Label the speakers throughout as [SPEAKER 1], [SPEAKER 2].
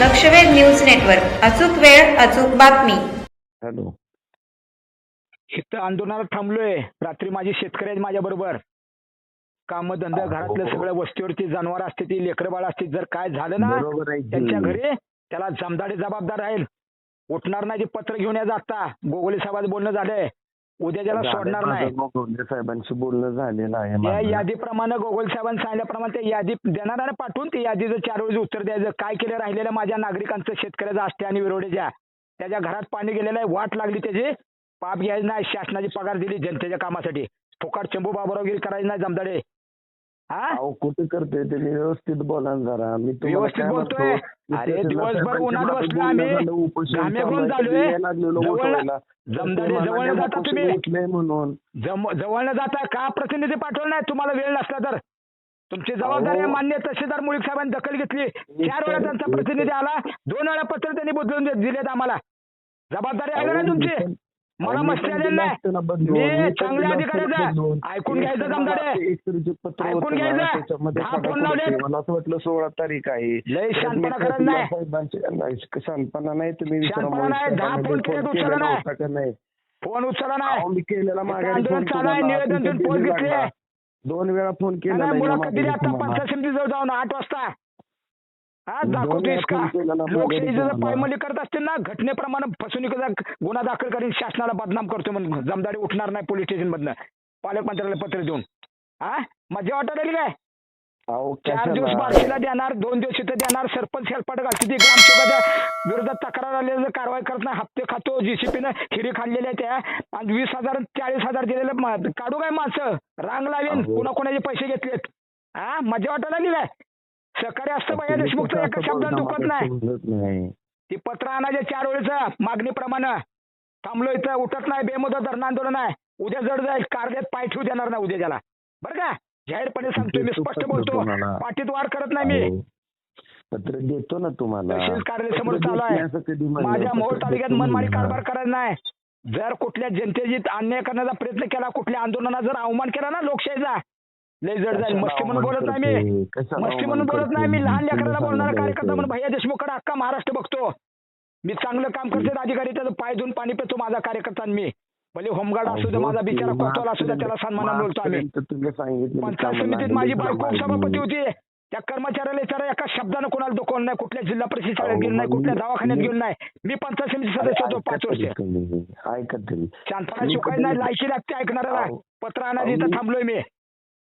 [SPEAKER 1] लक्षवेध news network. अचूक वेळ अचूक बातमी.
[SPEAKER 2] हॅलो.
[SPEAKER 3] इथं आंदोलनाला थांबलोय. रात्री माझी शेतकरी आहेत माझ्या बरोबर. काम धंदा घरातलं सगळं वस्तीवरती जनावर असते ती लेकरं बाळ असते. जर काय झालं ना
[SPEAKER 2] बरोबर आहे की.
[SPEAKER 3] त्यांच्या घरी त्याला जमदाडे जबाबदार राहील. उठणार नाही ते पत्र घेऊन या जाता. गोगोले साहेबांचं बोलणं झालंय. उद्या त्याला सोडणार नाही.
[SPEAKER 2] गोगोले साहेबांशी बोलणं झालेलं आहे
[SPEAKER 3] या
[SPEAKER 2] माझं.
[SPEAKER 3] यादीप्रमाणे गोगोल साहेबांनी सांगितल्याप्रमाणे ते यादी देणार आहे ना पाठवून? ते यादीचं चार वेळेस उत्तर द्यायचं काय केलं राहिलेलं माझ्या नागरिकांचं शेतकऱ्याचं असते आणि विरोधीच्या? त्याच्या घरात पाणी गेलेलं आहे वाट लागली त्याची. पाप घ्यायचं नाही शासनाची पगार दिली जनतेच्या कामासाठी. फुकाट चंबू बाबरावगिरी करायची नाही जमदाडे. हा?
[SPEAKER 2] अहो कुठे करतोय तुम्ही व्यवस्थित बोला ना जरा. मी तुम्हाला
[SPEAKER 3] व्यवस्थित
[SPEAKER 2] काय
[SPEAKER 3] बोलतोय?
[SPEAKER 2] म्हणतो,
[SPEAKER 3] अरे दिवसभर उन्हात बसलो आम्ही.
[SPEAKER 2] झालं, उपोषण
[SPEAKER 3] घामेघूम
[SPEAKER 2] चालू आहे,
[SPEAKER 3] झालोय
[SPEAKER 2] यायला लागलेलो
[SPEAKER 3] जवळ
[SPEAKER 2] उठवायला.
[SPEAKER 3] जमदाडे
[SPEAKER 2] ते
[SPEAKER 3] जवळ
[SPEAKER 2] म्हणाले,
[SPEAKER 3] जाता
[SPEAKER 2] उपोषण
[SPEAKER 3] तुम्ही.
[SPEAKER 2] उठलंय म्हणून?
[SPEAKER 3] जम जवळ जाता का प्रतिनिधी पाठवलं नाही? तुम्हाला वेळ नसला तर. तुमची जबाबदारी आहे
[SPEAKER 2] अहो.
[SPEAKER 3] मान्य तहसीलदार मुळीक साहेबांनी दखल घेतली. चार वेळा त्यांचा प्रतिनिधी आला. दोन वेळा पत्र त्यांनी बदलून दे- दिलेत आम्हाला. जबाबदारी आहे ना
[SPEAKER 2] अहो,
[SPEAKER 3] तुमची? मला
[SPEAKER 2] अहो, मी
[SPEAKER 3] मस्ती
[SPEAKER 2] पण
[SPEAKER 3] आलेली
[SPEAKER 2] दिलं
[SPEAKER 3] नाही
[SPEAKER 2] असतं ना बदलून.
[SPEAKER 3] मी
[SPEAKER 2] मी पण
[SPEAKER 3] चांगल्या
[SPEAKER 2] दिलं असतं
[SPEAKER 3] अधिकाऱ्याचा
[SPEAKER 2] बदलून.
[SPEAKER 3] ऐकून घ्यायचं जमदाडे ऐकून घ्यायचं.
[SPEAKER 2] असं वाटलं सोळा तारीख आहे
[SPEAKER 3] लय करत
[SPEAKER 2] तहसीलदार
[SPEAKER 3] नाही
[SPEAKER 2] तुम्ही
[SPEAKER 3] नाही, फोन
[SPEAKER 2] मी
[SPEAKER 3] केले
[SPEAKER 2] फोन
[SPEAKER 3] तर
[SPEAKER 2] केलेला
[SPEAKER 3] नाही.
[SPEAKER 2] मी केलेला.
[SPEAKER 3] निवेदन पोच
[SPEAKER 2] दिली
[SPEAKER 3] घेतली.
[SPEAKER 2] दोन वेळा फोन
[SPEAKER 3] मुलाखत दिली
[SPEAKER 2] माघारी
[SPEAKER 3] आता
[SPEAKER 2] तुम्हाला.
[SPEAKER 3] पंचायत समिती जवळ जाऊन आठ वाजता हा दाखवतोयस का?
[SPEAKER 2] फोन केलेला माघारी
[SPEAKER 3] लोकशाही जर
[SPEAKER 2] तुम्हाला.
[SPEAKER 3] पायमल्ली करत असतील ना घटनेप्रमाणे फसवणुकीचा गुन्हा दाखल करीन शासनाला बदनाम करतो म्हणून. जमदारी उठणार नाही पोलीस स्टेशन मधनं पालकमंत्र्याला पत्र देऊन. हा? मजा वाटत आली काय? चार दिवस? बारशीला देणार दोन दिवस इथं देणार सरपंच हेलपाट घालते ती ग्रामसेवकाच्या विरोधात तक्रार आलेली कारवाई करत नाही हप्ते खातो जीसीपीनं खिरी खाल्लेल्या त्या आणि वीस हजार चाळीस हजार दिलेले काढू काय माणसं? रांग लावेन
[SPEAKER 2] अहो.
[SPEAKER 3] कुणा कोणाचे पैसे घेतलेत. हा? मजा वाटायला काय? सहकारी असतं भैया देशमुखचं एका शब्दात दुखत नाही.
[SPEAKER 2] नाही.
[SPEAKER 3] ती पत्र आणायचे चार वेळेचं मागणीप्रमाणे. थांबलो इथं उठत नाही बेमुदत धरणं आंदोलन आहे. उद्या जड जाईल कारद्यात पाय ठेवू देणार नाही उद्या त्याला बरं का? जाहीरपणे सांगतोय मी स्पष्ट बोलतो. पाठीत वार करत नाही मी.
[SPEAKER 2] पत्र देतो ना तुम्हाला.
[SPEAKER 3] तहसील कार्यालय समोर चालू आहे. माझ्या मोहोळ तालुक्यात मनमानी
[SPEAKER 2] म्हणलं.
[SPEAKER 3] कारभार करायचा नाही. जर कुठल्या जनतेची अन्याय करण्याचा प्रयत्न केला कुठल्या आंदोलनाचा जर अवमान केला ना लोकशाहीचा लय जड जाईल मस्ती म्हणून बोलत नाही मी. मस्ती म्हणून बोलत? नाही मी. लहान लेकराला बोलणारा कार्यकर्ता म्हणून. भैया देशमुखकडे अख्खा महाराष्ट्र बघतो. मी चांगलं काम करते अधिकारी त्याचं पाय धुवून पाणी पितो माझा कार्यकर्ता मी. भले होमगार्ड असू दे माझा बिचारा कोतवाल असू दे त्याला सन्मान बोलतो आम्ही. पंचायत समितीत माझी बायको सभापती होती. त्या कर्मचाऱ्याला विचारा एका शब्दानं कोणाला दुखवलं नाही कुठल्या जिल्हा परिषद शाळेत गेलो नाही कुठल्या दवाखान्यात गेलो नाही. मी पंचायत समिती सदस्य होतो पाच वर्ष. शांतपणा
[SPEAKER 2] कधी-
[SPEAKER 3] नाही लायकी लागते ऐकणाऱ्याला. पत्र आणायचं थांबलोय मी.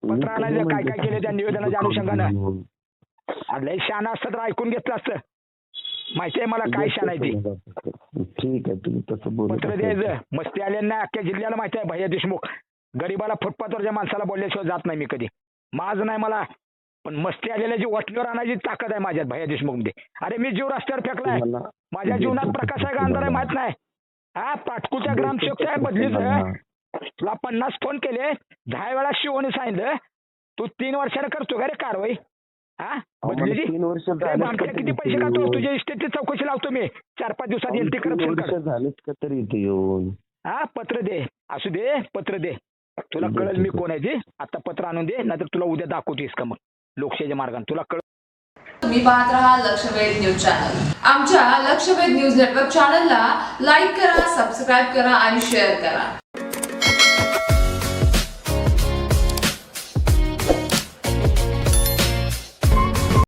[SPEAKER 2] मी
[SPEAKER 3] पत्र
[SPEAKER 2] कधी
[SPEAKER 3] आणायचं काय काय
[SPEAKER 2] म्हणतो
[SPEAKER 3] केलं त्या निवेदनाच्या अनुषंगानं. आणि लय शान असतं तर ऐकून घेतलं असतं. माहिती आहे मला काय शान आहे ती?
[SPEAKER 2] ठीक आहे तुम्ही तसं
[SPEAKER 3] पत्र. द्यायचं. मस्ती आले नाही अख्ख्या जिल्ह्याला माहिती आहे भैया देशमुख. गरीबाला फुटपाथवरच्या माणसाला बोलल्याशिवाय जात नाही मी कधी. माझ नाही मला. पण मस्ती आलेल्या जी वटणीवर आणायची ताकद आहे माझ्यात भैया देशमुखमध्ये अरे मी जीव रस्त्यावर फेकलाय. माझ्या जीवनात प्रकाश आहे का अंधार आहे माहीत नाही. हा पाटकुच्या ग्रामसेवक आहे. बदलीच तुला पन्नास फोन केले दहा वेळा शिवने सांगितलं तू तीन वर्षानं करतो का रे कारवाई? हा?
[SPEAKER 2] अहो, मला
[SPEAKER 3] बदलीची
[SPEAKER 2] तीन वर्ष
[SPEAKER 3] अरे
[SPEAKER 2] झालेत
[SPEAKER 3] भामट्या
[SPEAKER 2] का
[SPEAKER 3] किती
[SPEAKER 2] तरी
[SPEAKER 3] पैसे
[SPEAKER 2] इथे
[SPEAKER 3] काढतो
[SPEAKER 2] येऊन?
[SPEAKER 3] तुझ्या इस्टेटची चौकशी लावतो मी. चार पाच दिवसात
[SPEAKER 2] अहो,
[SPEAKER 3] एनटी
[SPEAKER 2] तीन
[SPEAKER 3] करप्शन
[SPEAKER 2] वर्ष
[SPEAKER 3] कर
[SPEAKER 2] झालेत का तरी इथे येऊन.
[SPEAKER 3] हा? पत्र दे. असू दे पत्र दे. तुला कळेल
[SPEAKER 2] ठीक
[SPEAKER 3] मी
[SPEAKER 2] आहे.
[SPEAKER 3] कोण आहे ते आता पत्र आणून दे नाहीतर तुला उद्या दाखवतेस का मग? लोकशाहीच्या मार्गाने. तुला कळ
[SPEAKER 4] तुम्ही पाहत राहा लक्षवेध न्यूज चॅनल. आमच्या लक्षवेध न्यूज नेटवर्क चॅनलला लाईक करा सबस्क्राईब करा आणि शेअर करा.